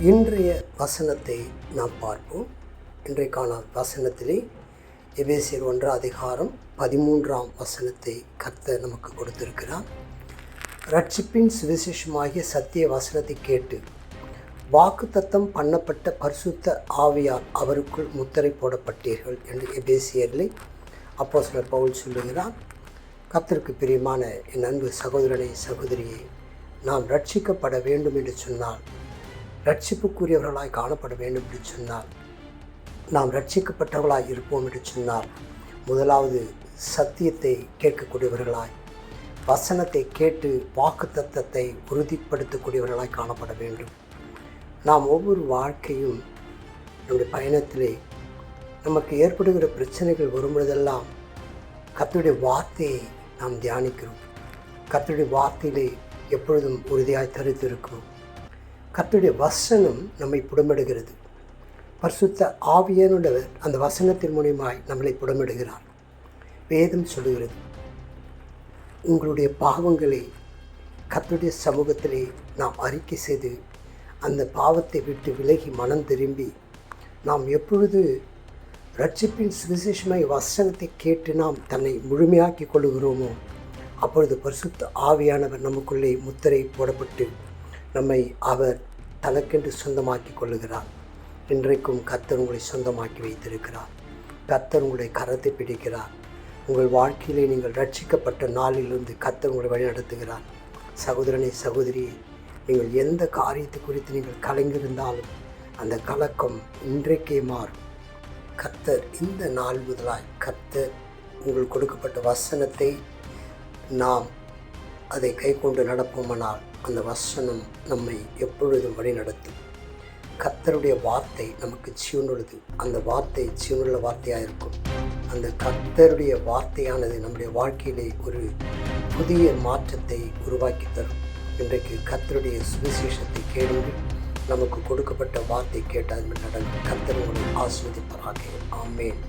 இன்றைய வசனத்தை நாம் பார்ப்போம். இன்றைக்கான வசனத்திலே எபேசியர் ஒன்று அதிகாரம் பதிமூன்றாம் வசனத்தை கர்த்தர் நமக்கு கொடுத்திருக்கிறார். ரட்சிப்பின் சுவிசேஷமாகிய சத்திய வசனத்தை கேட்டு வாக்குத்தத்தம் பண்ணப்பட்ட பரிசுத்த ஆவியால் அவருக்குள் முத்திரை போடப்பட்டீர்கள் என்று எபேசியரில் அப்போ சிலர் பவுல் சொல்லுகிறார். கர்த்தருக்கு பிரியமான என் அன்பு சகோதரனை சகோதரியை நாம் ரட்சிக்கப்பட வேண்டும் என்று சொன்னால் ரட்சிப்புக்குரியவர்களாய் காணப்பட வேண்டும் என்று சொன்னார். நாம் ரட்சிக்கப்பட்டவர்களாய் இருப்போம் என்று சொன்னார். முதலாவது சத்தியத்தை கேட்கக்கூடியவர்களாய் வசனத்தை கேட்டு வாக்கு தத்தத்தை உறுதிப்படுத்தக்கூடியவர்களாய் காணப்பட வேண்டும். நாம் ஒவ்வொரு வாழ்க்கையும் நம்முடைய பயணத்திலே நமக்கு ஏற்படுகிற பிரச்சனைகள் வரும்பொழுதெல்லாம் கத்துடைய வார்த்தையை நாம் தியானிக்கிறோம். கத்துடைய வார்த்தையிலே எப்பொழுதும் உறுதியாய் தரித்திருக்கிறோம். கத்துடைய வசனம் நம்மை புடமிடுகிறது. பரிசுத்த ஆவியனுடைய அந்த வசனத்தின் மூலியமாய் நம்மளை புடமிடுகிறார். வேதம் சொல்லுகிறது உங்களுடைய பாவங்களை கத்துடைய சமூகத்திலே நாம் அறிக்கை செய்து அந்த பாவத்தை விட்டு விலகி மனம் திரும்பி நாம் எப்பொழுது ரட்சிப்பின் சுவிசேஷமாய் வசனத்தை கேட்டு நாம் தன்னை முழுமையாக்கி கொள்கிறோமோ அப்பொழுது பரிசுத்த ஆவியானவர் நமக்குள்ளே முத்திரை போடப்பட்டு நம்மை அவர் தனக்கென்று சொந்தமாக்கி கொள்ளுகிறார். இன்றைக்கும் கத்தர் உங்களை சொந்தமாக்கி வைத்திருக்கிறார். கத்தர் உங்களுடைய கரத்தை பிடிக்கிறார். உங்கள் வாழ்க்கையிலே நீங்கள் ரட்சிக்கப்பட்ட நாளிலிருந்து கத்தர் உங்களை வழிநடத்துகிறார். சகோதரனை சகோதரியை நீங்கள் எந்த காரியத்தை குறித்து நீங்கள் கலங்கியிருந்தாலும் அந்த கலக்கம் இன்றைக்கே மாறும். கத்தர் இந்த நாள் முதலாய் கத்தர் உங்களுக்கு கொடுக்கப்பட்ட வசனத்தை நாம் அதை கை கொண்டு நடப்போமானால் அந்த வசனம் நம்மை எப்பொழுதும் வழிநடத்தும். கர்த்தருடைய வார்த்தை நமக்கு சீனுள்ளது அந்த வார்த்தை சீனுள்ள வார்த்தையாக இருக்கும். அந்த கத்தருடைய வார்த்தையானது நம்முடைய வாழ்க்கையிலே ஒரு புதிய மாற்றத்தை உருவாக்கி தரும். இன்றைக்கு கத்தருடைய சுவிசேஷத்தை கேளுங்கள். நமக்கு கொடுக்கப்பட்ட வார்த்தை கேட்டால் நடக்கும் கத்தர் உங்களை ஆஸ்வதிப்பாராக ஆமேன்.